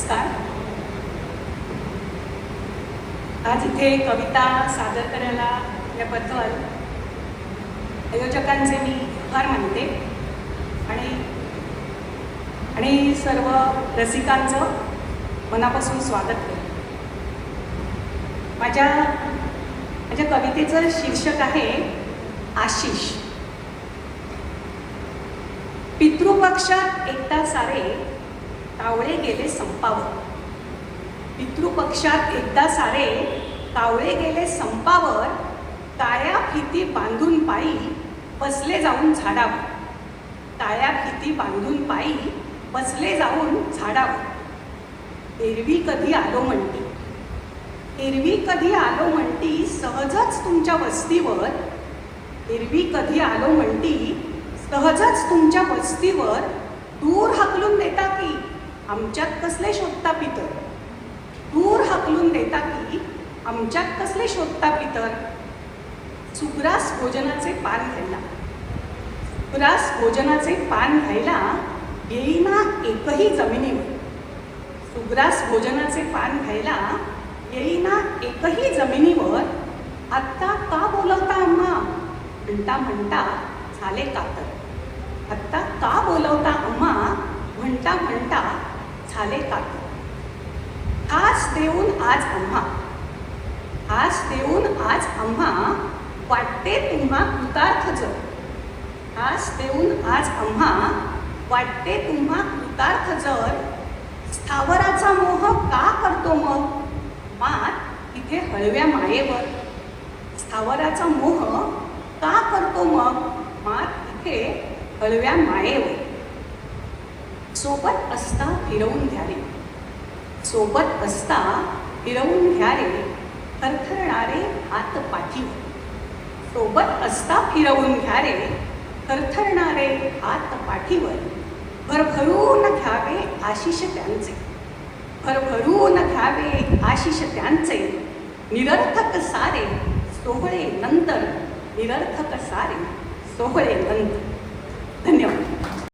नमस्कार. आज इथे कविता सादर करायला याबद्दल आयोजकांचे मी आभार मानते. आणि आणि सर्व रसिकांचं मनापासून स्वागत करते. माझ्या माझ्या कवितेचं शीर्षक आहे आशिष. पितृपक्षात एकदा सारे कावळे गेले संपावं पितृपक्षात एकदा सारे कावळे गेले संपावर काळ्या फिती बांधून पायी बसले जाऊन झाडावर. काळ्या फिती बांधून पायी बसले जाऊन झाडावर. एरवी कधी आलो म्हणती? एरवी कधी आलो म्हणती सहजच तुमच्या वस्तीवर? एरवी कधी आलो म्हणती सहजच तुमच्या वस्तीवर? दूर हाकलून देता की आमच्यात कसले शोधता पितर दूर हाकलून देता की आमच्यात कसले शोधता पितर सुग्रास भोजनाचे पान घ्यायला. सुग्रास भोजनाचे पान घ्यायला येईना एकही जमिनीवर. सुग्रास भोजनाचे पान घ्यायला येईना एकही जमिनीवर. आत्ता का बोलवता अम्मा? म्हणता म्हणता झाले कातर आत्ता का बोलवता अम्मा? म्हणता म्हणता झाले का आज देऊन आज आम्हा. आज देऊन आज आम्हा वाटते तुम्हा कृतार्थ जर आज देऊन आज आम्हा वाटते तुम्हा कृतार्थ जर स्थावराचा मोह का करतो मग? मात इथे हळव्या मायेवर. स्थावराचा मोह का करतो मग? मात इथे हळव्या मायेवर. सोबत असता फिरवून घ्या रे सोबत असता फिरवून घ्या रे थरथरणारे हात पाठीवर सोबत असता फिरवून घ्या रे थरथरणारे हात पाठीवर भरभरून घ्यावे आशिष त्यांचे. भरभरून घ्यावे आशिष त्यांचे. निरर्थक सारे सोहळे नंतर. निरर्थक सारे सोहळे नंतर. धन्यवाद.